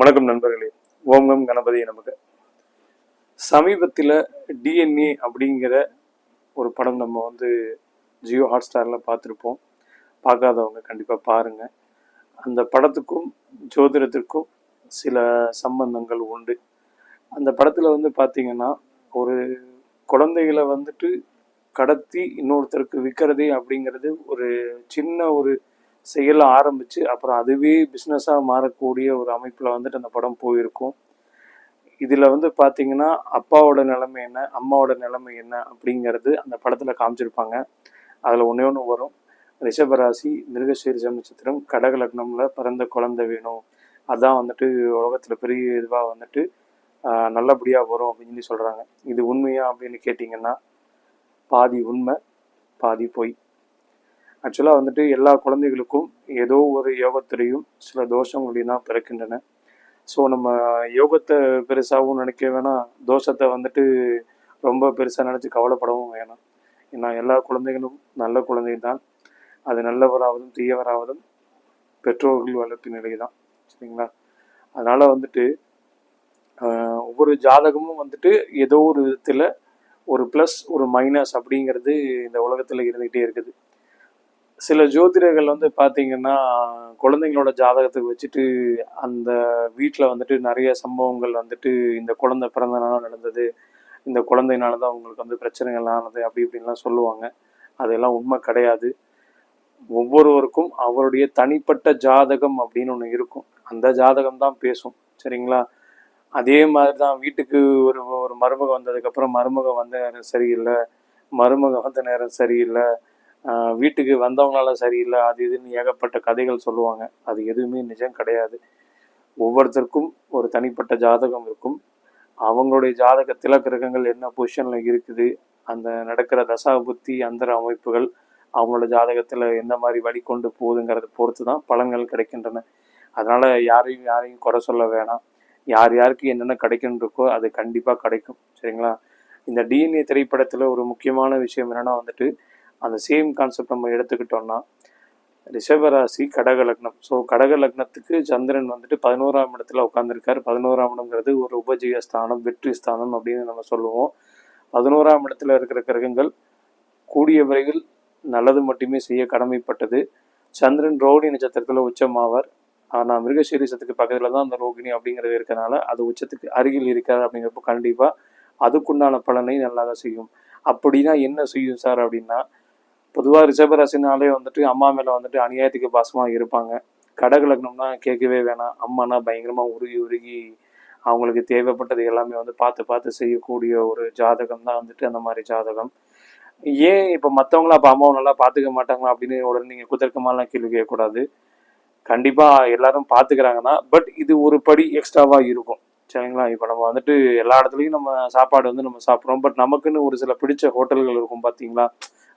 வணக்கம் நண்பர்களே. ஓம்கம் கணபதி நமக்கு சமீபத்தில் டிஎன்ஏ அப்படிங்கிற ஒரு படம் நம்ம வந்து ஜியோ ஹாட் ஸ்டாரில் பார்த்துருப்போம். பார்க்காதவங்க கண்டிப்பாக பாருங்கள் அந்த படத்துக்கும் ஜோதிடத்திற்கும் சில சம்பந்தங்கள் உண்டு. அந்த படத்தில் வந்து பார்த்தீங்கன்னா ஒரு குழந்தைகளை வந்துட்டு கடத்தி இன்னொருத்தருக்கு விற்கிறதே அப்படிங்கிறது ஒரு சின்ன ஒரு செயல ஆரம்பித்து அப்புறம் அதுவே பிஸ்னஸாக மாறக்கூடிய ஒரு அமைப்பில் வந்துட்டு அந்த படம் போயிருக்கும். இதில் வந்து பார்த்தீங்கன்னா அப்பாவோட நிலைமை என்ன அம்மாவோட நிலைமை என்ன அப்படிங்கிறது அந்த படத்தில் காமிச்சிருப்பாங்க. அதில் ஒன்றே ஒன்று வரும். ரிஷபராசி மிருகசீரிஷம் நட்சத்திரம் கடக லக்னமில் பிறந்த குழந்தை வேணும். அதான் வந்துட்டு உலகத்தில் பெரிய இதுவாக வந்துட்டு நல்லபடியாக வரும் அப்படின்னு சொல்லி சொல்கிறாங்க இது உண்மையா அப்படின்னு கேட்டிங்கன்னா பாதி உண்மை பாதி பொய். ஆக்சுவலாக வந்துட்டு எல்லா குழந்தைகளுக்கும் ஏதோ ஒரு யோகத்திலையும் சில தோஷங்களையும் தான் பிறக்கின்றன. ஸோ நம்ம யோகத்தை பெருசாகவும் நினைக்க வேணாம். தோஷத்தை வந்துட்டு ரொம்ப பெருசாக நினச்சி கவலைப்படவும் வேணாம். ஏன்னா எல்லா குழந்தைகளும் நல்ல குழந்தை தான். அது நல்லவராவதும் தீயவராவதும் பெற்றோர்கள் வளர்ப்பு நிலை தான். சரிங்களா? அதனால் வந்துட்டு ஒவ்வொரு ஜாதகமும் வந்துட்டு ஏதோ ஒரு விதத்தில் ஒரு ப்ளஸ் ஒரு மைனஸ் அப்படிங்கிறது இந்த உலகத்தில் இருந்துகிட்டே இருக்குது. சில ஜோதிடர்கள் வந்து பார்த்தீங்கன்னா குழந்தைங்களோட ஜாதகத்துக்கு வச்சுட்டு அந்த வீட்டில் வந்துட்டு நிறைய சம்பவங்கள் வந்துட்டு இந்த குழந்தை பிறந்தனால நடந்தது இந்த குழந்தைனால தான் அவங்களுக்கு வந்து பிரச்சனைகள் ஆனது அப்படி இப்படின்லாம் சொல்லுவாங்க. அதெல்லாம் உண்மை கிடையாது. ஒவ்வொருவருக்கும் அவருடைய தனிப்பட்ட ஜாதகம் அப்படின்னு ஒன்று இருக்கும். அந்த ஜாதகம் தான் பேசும். சரிங்களா? அதே மாதிரி தான் வீட்டுக்கு ஒரு ஒரு மருமகம் வந்ததுக்கப்புறம் மருமகம் வந்த நேரம் சரியில்லை மருமகம் வந்த நேரம் சரியில்லை வீட்டுக்கு வந்தவங்களால சரியில்லை அது இதுன்னு ஏகப்பட்ட கதைகள் சொல்லுவாங்க. அது எதுவுமே நிஜம் கிடையாது. ஒவ்வொருத்தருக்கும் ஒரு தனிப்பட்ட ஜாதகம் இருக்கும். அவங்களுடைய ஜாதகத்தில் கிரகங்கள் என்ன பொசிஷனில் இருக்குது அந்த நடக்கிற தசா புத்தி அந்தர அமைப்புகள் அவங்களோட ஜாதகத்தில் எந்த மாதிரி வழி கொண்டு போகுதுங்கிறத பொறுத்து தான் பலன்கள் கிடைக்கின்றன. அதனால் யாரையும் யாரையும் குறை சொல்ல வேணாம். யார் யாருக்கு என்னென்ன கிடைக்குன்னு இருக்கோ அது கண்டிப்பாக கிடைக்கும். சரிங்களா? இந்த டிஎன்ஏ திரைப்படத்தில் ஒரு முக்கியமான விஷயம் என்னென்னா வந்துட்டு அந்த சேம் கான்செப்ட் நம்ம எடுத்துக்கிட்டோம்னா ரிஷபராசி கடக லக்னம். ஸோ கடக லக்னத்துக்கு சந்திரன் வந்துட்டு பதினோராம் இடத்துல உட்காந்துருக்காரு பதினோராம் இடம்ங்கிறது ஒரு உபஜய ஸ்தானம் வெற்றி ஸ்தானம் அப்படின்னு நம்ம சொல்லுவோம். பதினோராம் இடத்துல இருக்கிற கிரகங்கள் கூடிய விரைவில் நல்லது மட்டுமே செய்ய கடமைப்பட்டது. சந்திரன் ரோகிணி நட்சத்திரத்தில் உச்சமாவார். ஆனால் மிருகசீரிசத்துக்கு பக்கத்தில் தான் அந்த ரோகிணி அப்படிங்கிறது இருக்கறனால அது உச்சத்துக்கு அருகில் இருக்கார் அப்படிங்கிறப்போ கண்டிப்பாக அதுக்குண்டான பலனை நல்லாக செய்யும். அப்படின்னா என்ன செய்யும் சார் அப்படின்னா பொதுவாக ரிஷபராசினாலே வந்துட்டு அம்மா மேலே வந்துட்டு அநியாயத்துக்கு பாசமாக இருப்பாங்க. கடக லக்னம்னா கேட்கவே வேணாம். அம்மானா பயங்கரமாக உருகி உருகி அவங்களுக்கு தேவைப்பட்டது எல்லாமே வந்து பார்த்து பார்த்து செய்யக்கூடிய ஒரு ஜாதகம் தான் வந்துட்டு அந்த மாதிரி ஜாதகம். ஏன் இப்போ மற்றவங்கள அப்போ அம்மாவை நல்லா பார்த்துக்க மாட்டாங்களா அப்படின்னு உடனே நீங்கள் குதர்க்கமாலாம் கேள்வி கேட்கக்கூடாது. கண்டிப்பாக எல்லாரும் பார்த்துக்கிறாங்கன்னா பட் இது ஒரு படி எக்ஸ்ட்ராவாக இருக்கும். சரிங்களா? இப்போ நம்ம வந்துட்டு எல்லா இடத்துலையும் நம்ம சாப்பாடு வந்து நம்ம சாப்பிட்றோம். பட் நமக்குன்னு ஒரு சில பிடிச்ச ஹோட்டல்கள் இருக்கும் பார்த்தீங்களா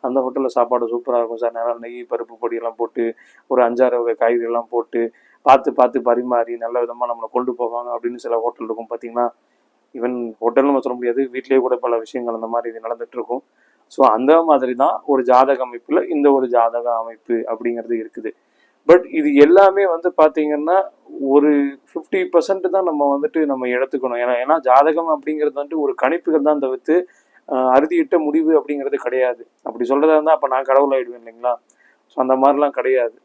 அந்த ஹோட்டலில் சாப்பாடு சூப்பராக இருக்கும் சார். நல்லா நெய் பருப்பு பொடியெல்லாம் போட்டு ஒரு அஞ்சாறு வகை காய்கறிலாம் போட்டு பார்த்து பார்த்து பரிமாறி நல்ல விதமாக நம்மளை கொண்டு போவாங்க அப்படின்னு சில ஹோட்டல் இருக்கும் பார்த்தீங்களா ஈவன் ஹோட்டல்னு நம்ம சொல்ல முடியாது. வீட்லேயே கூட பல விஷயங்கள் அந்த மாதிரி இது நடந்துகிட்ருக்கும் ஸோ அந்த மாதிரி தான் ஒரு ஜாதக அமைப்பில் இந்த ஒரு ஜாதக அமைப்பு அப்படிங்கிறது இருக்குது. பட் இது எல்லாமே வந்து பார்த்தீங்கன்னா ஒரு ஃபிஃப்டி பர்சன்ட் தான் நம்ம வந்துட்டு நம்ம எடுத்துக்கணும். ஏன்னா ஏன்னா ஜாதகம் அப்படிங்கிறது வந்துட்டு ஒரு கணிப்புகள் தான் தவிர்த்து அறுதியிட்ட முடிவு அப்படிங்கிறது கிடையாது. அப்படி சொல்கிறதா இருந்தால் அப்போ நான் கடவுள் ஆகிடுவேன் இல்லைங்களா? ஸோ அந்த மாதிரிலாம் கிடையாது.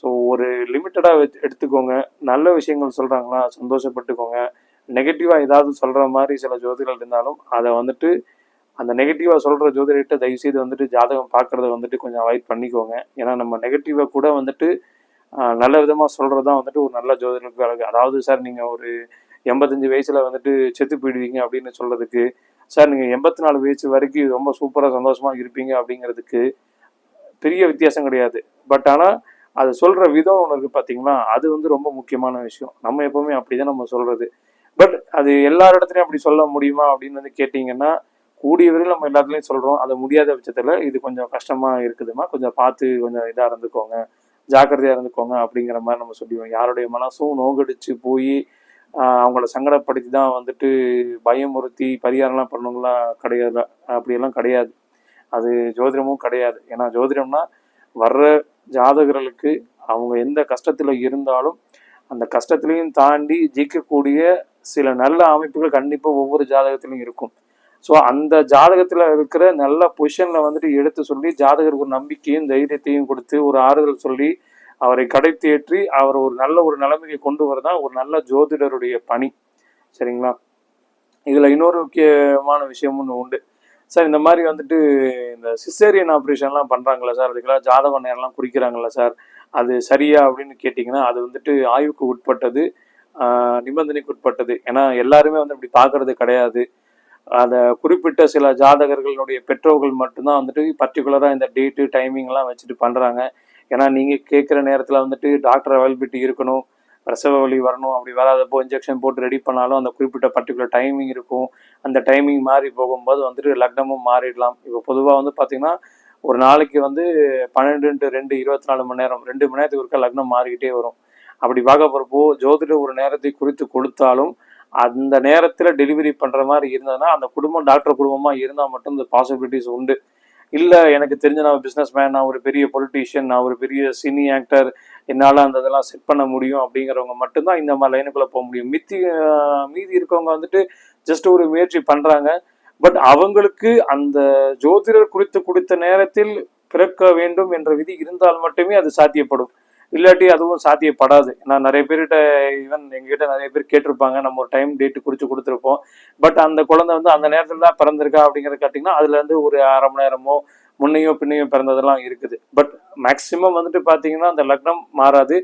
ஸோ ஒரு லிமிட்டடாக எடுத்துக்கோங்க. நல்ல விஷயங்கள் சொல்கிறாங்களா சந்தோஷப்பட்டுக்கோங்க. நெகட்டிவாக ஏதாவது சொல்கிற மாதிரி சில ஜோதிடர்கள் இருந்தாலும் அதை வந்துட்டு அந்த நெகட்டிவாக சொல்கிற ஜோதிடர்கிட்ட தயவுசெய்து வந்துட்டு ஜாதகம் பார்க்குறத வந்துட்டு கொஞ்சம் அவாய்ட் பண்ணிக்கோங்க. ஏன்னா நம்ம நெகட்டிவை கூட வந்துட்டு நல்ல விதமாக சொல்கிறது தான் வந்துட்டு ஒரு நல்ல ஜோதிடருக்கு அழகு. அதாவது சார் நீங்கள் ஒரு எண்பத்தஞ்சு வயசில் வந்துட்டு செத்து போயிடுவீங்க அப்படின்னு சொல்கிறதுக்கு சார் நீங்கள் எண்பத்தி நாலு வயசு வரைக்கும் ரொம்ப சூப்பராக சந்தோஷமாக இருப்பீங்க அப்படிங்கிறதுக்கு பெரிய வித்தியாசம் கிடையாது. பட் ஆனால் அது சொல்கிற விதம் ஒன்று இருக்குது பார்த்தீங்கன்னா அது வந்து ரொம்ப முக்கியமான விஷயம். நம்ம எப்போவுமே அப்படி தான் நம்ம சொல்கிறது பட் அது எல்லார் இடத்துலையும் அப்படி சொல்ல முடியுமா அப்படின்னு வந்து கேட்டிங்கன்னா கூடிய வரையில் நம்ம எல்லாத்துலேயும் சொல்கிறோம் அது முடியாத பட்சத்தில் இது கொஞ்சம் கஷ்டமாக இருக்குதுமா கொஞ்சம் பார்த்து கொஞ்சம் இதாக இருந்துக்கோங்க. ஜாக்கிரதையாக இருந்துக்கோங்க அப்படிங்கிற மாதிரி நம்ம சொல்லிடுவோம். யாருடைய மனசும் நோகடிச்சு போய் அவங்கள சங்கடப்படுத்தி தான் வந்துட்டு பயமுறுத்தி பரிகாரம்லாம் பண்ணவங்களாம் கிடையாது? அப்படியெல்லாம் கிடையாது. அது ஜோதிடமும் கிடையாது. ஏன்னா ஜோதிடம்னா வர்ற ஜாதகர்களுக்கு அவங்க எந்த கஷ்டத்தில் இருந்தாலும் அந்த கஷ்டத்துலையும் தாண்டி ஜெயிக்கக்கூடிய சில நல்ல அமைப்புகள் கண்டிப்பாக ஒவ்வொரு ஜாதகத்திலையும் இருக்கும். ஸோ அந்த ஜாதகத்தில் இருக்கிற நல்ல பொசிஷனில் வந்துட்டு எடுத்து சொல்லி ஜாதகருக்கு ஒரு நம்பிக்கையும் தைரியத்தையும் கொடுத்து ஒரு ஆறுதல் சொல்லி அவரை கடை தேற்றி அவர் ஒரு நல்ல ஒரு நிலைமைக்கு கொண்டு வரதான் ஒரு நல்ல ஜோதிடருடைய பணி. சரிங்களா? இதில் இன்னொரு முக்கியமான விஷயம் ஒன்று உண்டு. சார் இந்த மாதிரி வந்துட்டு இந்த சிசேரியன் ஆப்ரேஷன்லாம் பண்ணுறாங்களா சார் அதுக்கெல்லாம் ஜாதக நேரம்லாம் குறிக்கிறாங்களா சார் அது சரியா அப்படின்னு கேட்டிங்கன்னா அது வந்துட்டு ஆய்வுக்கு உட்பட்டது நிபந்தனைக்கு உட்பட்டது. ஏன்னா எல்லாருமே வந்து அப்படி பார்க்கறது கிடையாது. அதை குறிப்பிட்ட சில ஜாதகர்களுடைய பெற்றோர்கள் மட்டும்தான் வந்துட்டு பர்டிகுலராக இந்த டேட்டு டைமிங்லாம் வச்சுட்டு பண்ணுறாங்க ஏன்னா நீங்கள் கேட்குற நேரத்தில் வந்துட்டு டாக்டர் அவைலபிலிட்டி இருக்கணும். பிரசவ வலி வரணும் அப்படி வராதப்போ இன்ஜெக்ஷன் போட்டு ரெடி பண்ணாலும் அந்த குறிப்பிட்ட பர்டிகுலர் டைமிங் இருக்கும். அந்த டைமிங் மாறி போகும்போது வந்துட்டு லக்னமும் மாறிடலாம். இப்போ பொதுவாக வந்து பார்த்தீங்கன்னா ஒரு நாளைக்கு வந்து பன்னெண்டு ரெண்டு இருபத்தி நாலு மணி நேரம் ரெண்டு மணி நேரத்துக்கு ஒருக்கா லக்னம் மாறிக்கிட்டே வரும். அப்படி பார்க்க போகிறப்போ ஜோதிடர் ஒரு நேரத்தை குறித்து கொடுத்தாலும் அந்த நேரத்தில் டெலிவரி பண்ணுற மாதிரி இருந்ததுன்னா அந்த குடும்பம் டாக்டர் குடும்பமாக இருந்தால் மட்டும் இந்த பாசிபிலிட்டிஸ் உண்டு. இல்லை எனக்கு தெரிஞ்ச நான் பிஸ்னஸ் மேன் நான் ஒரு பெரிய பொலிட்டீஷியன் நான் ஒரு பெரிய சினி ஆக்டர் என்னால் அந்த இதெல்லாம் செட் பண்ண முடியும் அப்படிங்கிறவங்க மட்டும்தான் இந்த மாதிரி லைனுக்குள்ளே போக முடியும். மித்தி மீதி இருக்கவங்க வந்துட்டு ஜஸ்ட் ஒரு முயற்சி பண்ணுறாங்க பட் அவங்களுக்கு அந்த ஜோதிடர் குறித்து கொடுத்த நேரத்தில் பிறக்க வேண்டும் என்ற விதி இருந்தால் மட்டுமே அது சாத்தியப்படும். இல்லாட்டி அதுவும் சாத்தியப்படாது. நான் நிறைய பேர்கிட்ட ஈவன் எங்ககிட்ட நிறைய பேர் கேட்டிருப்பாங்க நம்ம ஒரு டைம் டேட்டு குறித்து கொடுத்துருப்போம். பட் அந்த குழந்தை வந்து அந்த நேரத்தில் தான் பிறந்திருக்கா அப்படிங்கிறத கேட்டிங்கன்னா அதுலேருந்து ஒரு அரை மணி நேரமோ முன்னையோ பின்னையோ பிறந்ததெல்லாம் இருக்குது. பட் மேக்சிமம் வந்துட்டு பார்த்தீங்கன்னா அந்த லக்னம் மாறாது.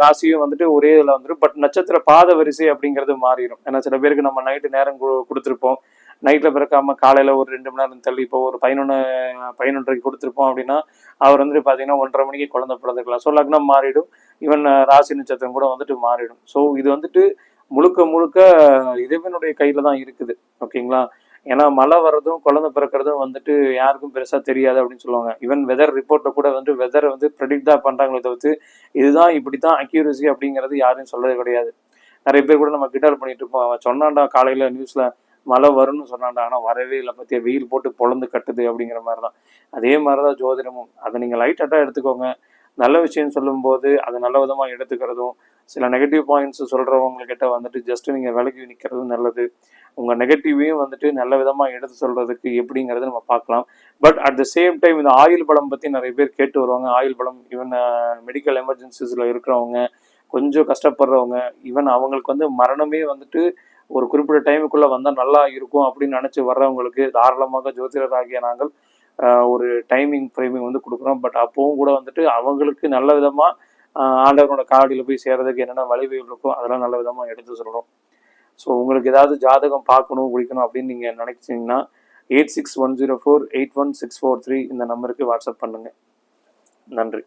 ராசியும் வந்துட்டு ஒரே இதில் வந்துடும் பட் நட்சத்திர பாத வரிசை அப்படிங்கிறது மாறிடும் ஏன்னா சில பேருக்கு நம்ம நைட்டு நேரம் கு- கொடுத்துருப்போம். நைட்டில் பிறக்காம காலையில் ஒரு ரெண்டு மணி நேரம் தள்ளி இப்போ ஒரு பதினொன்று பதினொன்றரைக்கு கொடுத்துருப்போம் அப்படின்னா அவர் வந்துட்டு பார்த்தீங்கன்னா ஒன்றரை மணிக்கு குழந்தை பிறந்துக்கலாம் ஸோ லக்னம் மாறிடும். ஈவன் ராசி நட்சத்திரம் கூட வந்துட்டு மாறிடும். ஸோ இது வந்துட்டு முழுக்க முழுக்க இறைவனுடைய கையில் தான் இருக்குது. ஓகேங்களா? ஏன்னா மழை வர்றதும் குழந்தை பிறக்கிறதும் வந்துட்டு யாருக்கும் பெருசாக தெரியாது அப்படின்னு சொல்லுவாங்க. ஈவன் வெதர் ரிப்போர்ட்டை கூட வந்து வெதரை வந்து ப்ரெடிக்ட் தான் பண்ணுறாங்களே தவிர்த்து இதுதான் இப்படி தான் அக்யூரசி அப்படிங்கிறது யாரும் சொல்லவே கிடையாது. நிறைய பேர் கூட நம்ம கிண்டல் பண்ணிட்டு இருப்போம். அவன் சொன்னான்டா காலையில் நியூஸில் மழை வரும்னு சொன்னான்டா ஆனால் வரவே இல்லை. பற்றிய வெயில் போட்டு பொழந்து கட்டுது அப்படிங்கிற மாதிரி தான் அதே மாதிரி தான் ஜோதிடமும். அதை நீங்கள் லைட் அட்டாக எடுத்துக்கோங்க. நல்ல விஷயம் சொல்லும்போது அதை நல்ல விதமாக எடுத்துக்கிறதும் சில நெகட்டிவ் பாயிண்ட்ஸ் சொல்கிறவங்கக்கிட்ட வந்துட்டு ஜஸ்ட் நீங்கள் விலகி நிற்கிறதும் நல்லது. உங்கள் நெகட்டிவையும் வந்துட்டு நல்ல விதமாக எடுத்து சொல்கிறதுக்கு எப்படிங்கிறது நம்ம பார்க்கலாம். But at the same time இந்த ஆயில் பழம் பற்றி நிறைய பேர் கேட்டு வருவாங்க. ஆயில் பழம் ஈவன் மெடிக்கல் எமர்ஜென்சிஸில் இருக்கிறவங்க கொஞ்சம் கஷ்டப்படுறவங்க ஈவன் அவங்களுக்கு வந்து மரணமே வந்துட்டு ஒரு குறிப்பிட்ட டைமுக்குள்ளே வந்தால் நல்லா இருக்கும் அப்படின்னு நினச்சி வர்றவங்களுக்கு தாராளமாக ஜோதிடர் ஆகிய நாங்கள் ஒரு டைமிங் ஃப்ரேமிங் வந்து கொடுக்குறோம். பட் அப்போவும் கூட வந்துட்டு அவங்களுக்கு நல்ல விதமாக ஆண்டவனோட காவடியில் போய் சேர்றதுக்கு என்னென்ன வழிவகைகள் இருக்கோ அதெல்லாம் நல்ல விதமாக எடுத்து சொல்கிறோம் ஸோ உங்களுக்கு ஏதாவது ஜாதகம் பார்க்கணும் பிடிக்கணும் அப்படின்னு நீங்கள் நினைச்சிங்கன்னா eight six one zero four eight one six four three இந்த நம்பருக்கு வாட்ஸ்அப் பண்ணுங்கள் நன்றி.